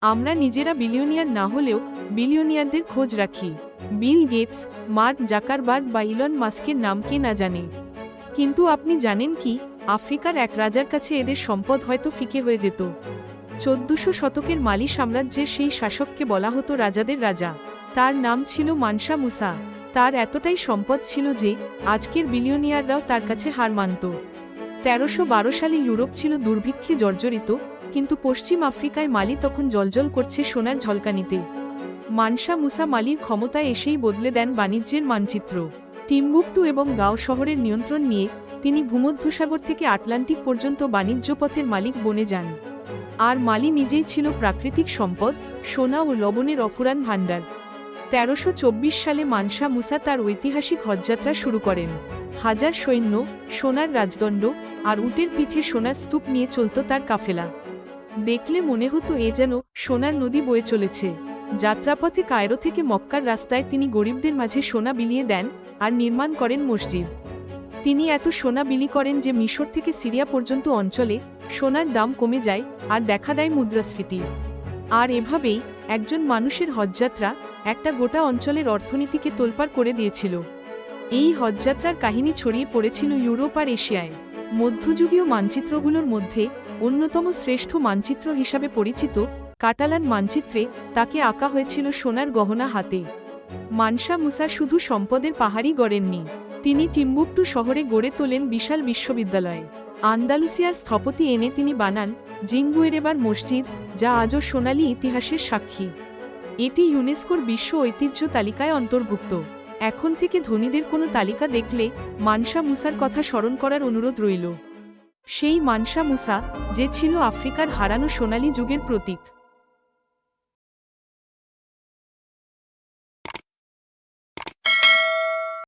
আমরা নিজেরা বিলিয়নিয়ার না হলেও বিলিয়নিয়ারদের খোঁজ রাখি। বিল গেটস মার্ক জাকারবার্গ বা ইলন মাস্কের নাম কে না জানে। কিন্তু আপনি জানেন কি, আফ্রিকার এক রাজার কাছে এদের সম্পদ হয়তো ফিকে হয়ে যেত। চোদ্দশো শতকের মালি সাম্রাজ্যের সেই শাসককে বলা হতো রাজাদের রাজা। তার নাম ছিল মানসা মুসা। তার এতটাই সম্পদ ছিল যে, আজকের বিলিয়নিয়াররাও তার কাছে হার মানত। তেরোশো সালে ইউরোপ ছিল দুর্ভিক্ষে জর্জরিত, কিন্তু পশ্চিম আফ্রিকায় মালি তখন জলজল করছে সোনার ঝলকানিতে। মানসা মুসা মালির ক্ষমতায় এসেই বদলে দেন বাণিজ্যের মানচিত্র। টিম্বুকটু এবং গাঁও শহরের নিয়ন্ত্রণ নিয়ে তিনি ভূমধ্যসাগর থেকে আটলান্টিক পর্যন্ত বাণিজ্য পথের মালিক বনে যান। আর মালি নিজেই ছিল প্রাকৃতিক সম্পদ, সোনা ও লবণের অফুরান ভাণ্ডার। তেরোশো সালে মানসা মুসা তার ঐতিহাসিক হজযাত্রা শুরু করেন। হাজার সৈন্য, সোনার রাজদণ্ড আর উটের পিঠে সোনার স্তূপ নিয়ে চলত তার কাফেলা। দেখলে মনে হতো এ যেন সোনার নদী বয়ে চলেছে। যাত্রাপথে কায়রো থেকে মক্কার রাস্তায় তিনি গরিবদের মাঝে সোনা বিলিয়ে দেন আর নির্মাণ করেন মসজিদ। তিনি এত সোনা বিলি করেন যে মিশর থেকে সিরিয়া পর্যন্ত অঞ্চলে সোনার দাম কমে যায় আর দেখা দেয় মুদ্রাস্ফীতি। আর এভাবেই একজন মানুষের হজযাত্রা একটা গোটা অঞ্চলের অর্থনীতিকে তোলপাড় করে দিয়েছিল। এই হজযাত্রার কাহিনী ছড়িয়ে পড়েছিল ইউরোপ আর এশিয়ায়। মধ্যযুগীয় মানচিত্রগুলোর মধ্যে অন্যতম শ্রেষ্ঠ মানচিত্র হিসাবে পরিচিত কাটালান মানচিত্রে তাকে আঁকা হয়েছিল সোনার গহনা হাতে। মানসা মুসা শুধু সম্পদের পাহাড়ই গড়েননি, তিনি টিম্বুকটু শহরে গড়ে তোলেন বিশাল বিশ্ববিদ্যালয়ে। আন্দালুসিয়ার স্থপতি এনে তিনি বানান জিঙ্গুয়েরেবার মসজিদ, যা আজও সোনালী ইতিহাসের সাক্ষী। এটি ইউনেস্কোর বিশ্ব ঐতিহ্য তালিকায় অন্তর্ভুক্ত। এখন থেকে ধনীদের কোনো তালিকা দেখলে মানসা মুসার কথা স্মরণ করার অনুরোধ রইল। সেই মানসা মুসা, যে ছিল আফ্রিকার হারানো সোনালী যুগের প্রতীক।